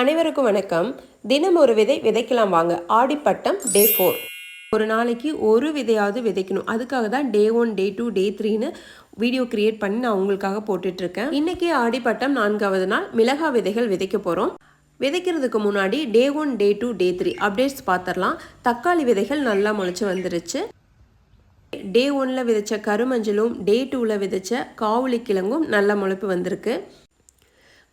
அனைவருக்கும் வணக்கம். தினம் ஒரு விதை விதைக்கலாம் வாங்க. ஆடிப்பட்டம் டே ஃபோர் ஒரு நாளைக்கு ஒரு விதையாவது விதைக்கணும். அதுக்காக தான் டே ஒன் டே டூ டே த்ரீன்னு வீடியோ கிரியேட் பண்ணி நான் உங்களுக்காக போட்டுட்ருக்கேன். இன்றைக்கி ஆடிப்பட்டம் நான்காவது நாள். மிளகா விதைகள் விதைக்க போகிறோம் விதைக்கிறதுக்கு முன்னாடி day one day two day three updates பார்த்துடலாம் தக்காளி விதைகள் நல்லா முளைச்சி வந்துருச்சு. டே ஒனில் விதைச்ச கருமஞ்சளும் டே டூவில் விதைச்ச காவுளி கிழங்கும் நல்ல முளைப்பு வந்திருக்கு.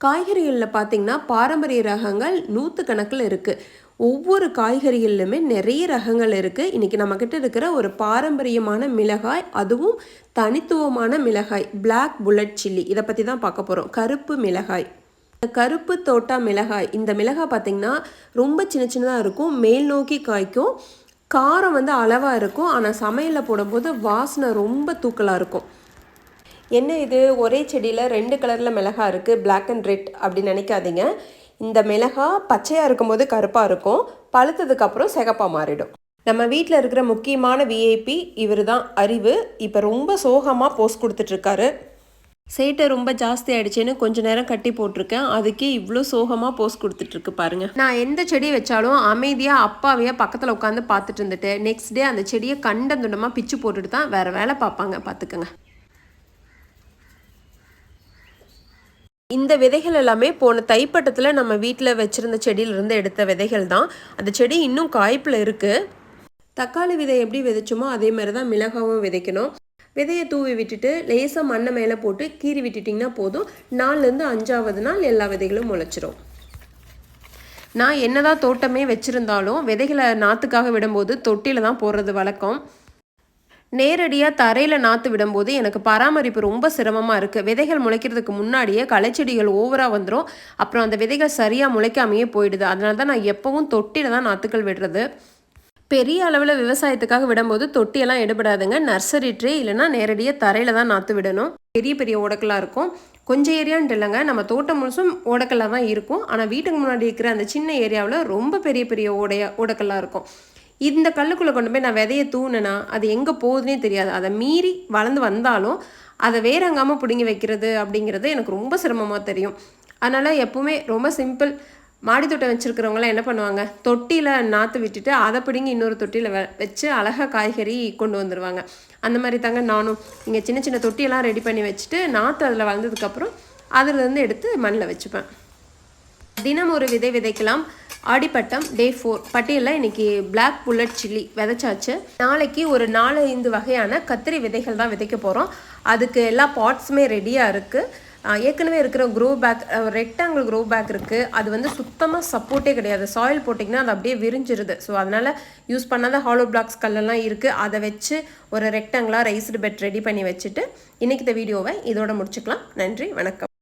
காய்கறிகளில் பார்த்தீங்கன்னா பாரம்பரிய ரகங்கள் நூற்று கணக்கில் இருக்குது ஒவ்வொரு காய்கறிகள்லையுமே நிறைய ரகங்கள் இருக்குது இன்றைக்கி நம்மக்கிட்ட இருக்கிற ஒரு பாரம்பரியமான மிளகாய் அதுவும் தனித்துவமான மிளகாய் பிளாக் புல்லட் சில்லி இதை பற்றி தான் பார்க்க போகிறோம் கருப்பு மிளகாய். இந்த கருப்பு தோட்டா மிளகாய் இந்த மிளகாய் பார்த்திங்கன்னா ரொம்ப சின்ன சின்னதாக இருக்கும். மேல் நோக்கி காய்க்கும். காரம் வந்து அளவாக இருக்கும். ஆனால் சமையலில் போடும்போது வாசனை ரொம்ப தூக்கலாக இருக்கும். என்ன இது? ஒரே செடியில் ரெண்டு கலரில் மிளகா இருக்குது பிளாக் அண்ட் ரெட் அப்படின்னு நினைக்காதீங்க. இந்த மிளகா பச்சையாக இருக்கும்போது கருப்பாக இருக்கும் பழுத்ததுக்கப்புறம் சிகப்பாக மாறிடும். நம்ம வீட்டில் இருக்கிற முக்கியமான விஐபி இவர் தான் அறிவு. இப்போ ரொம்ப சோகமாக போஸ்ட் கொடுத்துட்ருக்காரு. சேட்டை ரொம்ப ஜாஸ்தி ஆயிடுச்சுன்னு கொஞ்ச நேரம் கட்டி போட்டிருக்கேன். அதுக்கே இவ்வளோ சோகமாக போஸ்ட் கொடுத்துட்ருக்கு பாருங்க. நான் எந்த செடி வச்சாலும் அமைதியாக அப்பாவையாக பக்கத்தில் உட்காந்து பார்த்துட்டு இருந்துட்டு நெக்ஸ்ட் டே அந்த செடியை கண்டந்துண்டமாக பிச்சு போட்டுட்டு தான் வேறு வேலை பார்ப்பாங்க. பார்த்துக்கங்க. இந்த விதைகள் எல்லாமே போன தைப்பட்டத்தில் நம்ம வீட்டில் வச்சுருந்த செடியிலிருந்து எடுத்த விதைகள் தான் அந்த செடி இன்னும் காய்ப்பில் இருக்குது தக்காளி விதை எப்படி விதைச்சோமோ அதே மாதிரி தான் மிளகாவும் விதைக்கணும். விதையை தூவி விட்டுட்டு லேசாக மண்ணை மேலே போட்டு கீறி விட்டுட்டிங்கன்னா போதும். நாலுலேருந்து அஞ்சாவது நாள் எல்லா விதைகளும் முளைச்சிரும். நான் என்னதான் தோட்டமே வச்சுருந்தாலும் விதைகளை நாற்றுக்காக விடும்போது தொட்டியில் தான் போடுறது வழக்கம். நேரடியாக தரையில் நாற்று விடும்போது எனக்கு பராமரிப்பு ரொம்ப சிரமமாக இருக்குது விதைகள் முளைக்கிறதுக்கு முன்னாடியே களைச்செடிகள் ஓவராக வந்துடும் அப்புறம் அந்த விதைகள் சரியாக முளைக்காமையே போயிடுது. அதனால தான் நான் எப்போவும் தொட்டியில் தான் நாற்றுக்கள் விடுறது. பெரிய அளவில் விவசாயத்துக்காக விடும்போது தொட்டியெல்லாம் எடுபடாதுங்க. நர்சரி ட்ரே இல்லைனா நேரடியாக தரையில் தான் நாற்று விடணும். பெரிய பெரிய ஓடக்கலாக இருக்கும். கொஞ்சம் ஏரியான்ட்டு இல்லைங்க. நம்ம தோட்டம் முழுசும் ஓடக்கல்லாக தான் இருக்கும். ஆனால் வீட்டுக்கு முன்னாடி இருக்கிற அந்த சின்ன ஏரியாவில் ரொம்ப பெரிய பெரிய ஓடைய ஓடக்கல்லாக இருக்கும். இந்த கல்லுக்குள்ளே கொண்டு போய் நான் விதையை தூணுனா அது எங்கே போகுதுன்னே தெரியாது. அதை மீறி வளர்ந்து வந்தாலும் அதை வேறங்காமல் பிடுங்கி வைக்கிறது அப்படிங்கிறது எனக்கு ரொம்ப சிரமமாக தெரியும். அதனால் எப்போவுமே ரொம்ப சிம்பிள். மாடி தோட்டம் வச்சுருக்கிறவங்களாம் என்ன பண்ணுவாங்க? தொட்டியில் நாற்று விட்டுட்டு அதை பிடுங்கி இன்னொரு தொட்டியில் வ வச்சு அழகாக காய்கறி கொண்டு வந்துடுவாங்க அந்த மாதிரி தாங்க நானும். இங்கே சின்ன சின்ன தொட்டியெல்லாம் ரெடி பண்ணி வச்சுட்டு நாற்று அதில் வளர்ந்ததுக்கப்புறம் அதிலேருந்து எடுத்து மண்ணில் வச்சுப்பேன். தினம் ஒரு விதை விதைக்கலாம். ஆடிப்பட்டம் டே ஃபோர் பட்டியலில் இன்றைக்கி பிளாக் புல்லட் சில்லி விதைச்சாச்சு. நாளைக்கு ஒரு நாலு ஐந்து வகையான கத்திரி விதைகள் தான் விதைக்க போகிறோம் அதுக்கு எல்லா பாட்ஸுமே ரெடியாக இருக்குது ஏற்கனவே இருக்கிற grow bag rectangle grow bag இருக்குது அது வந்து சுத்தமாக சப்போர்ட்டே கிடையாது. சாயில் போட்டிங்கன்னா அது அப்படியே விரிஞ்சிருது. ஸோ அதனால் யூஸ் பண்ணாத ஹாலோ பிளாக்ஸ் கல்லெல்லாம் இருக்குது அதை வச்சு ஒரு ரெக்டாங்கிளாக ரைஸ்டு பெட் ரெடி பண்ணி வச்சுட்டு இன்றைக்கி இந்த வீடியோவை இதோட முடிச்சுக்கலாம். நன்றி வணக்கம்.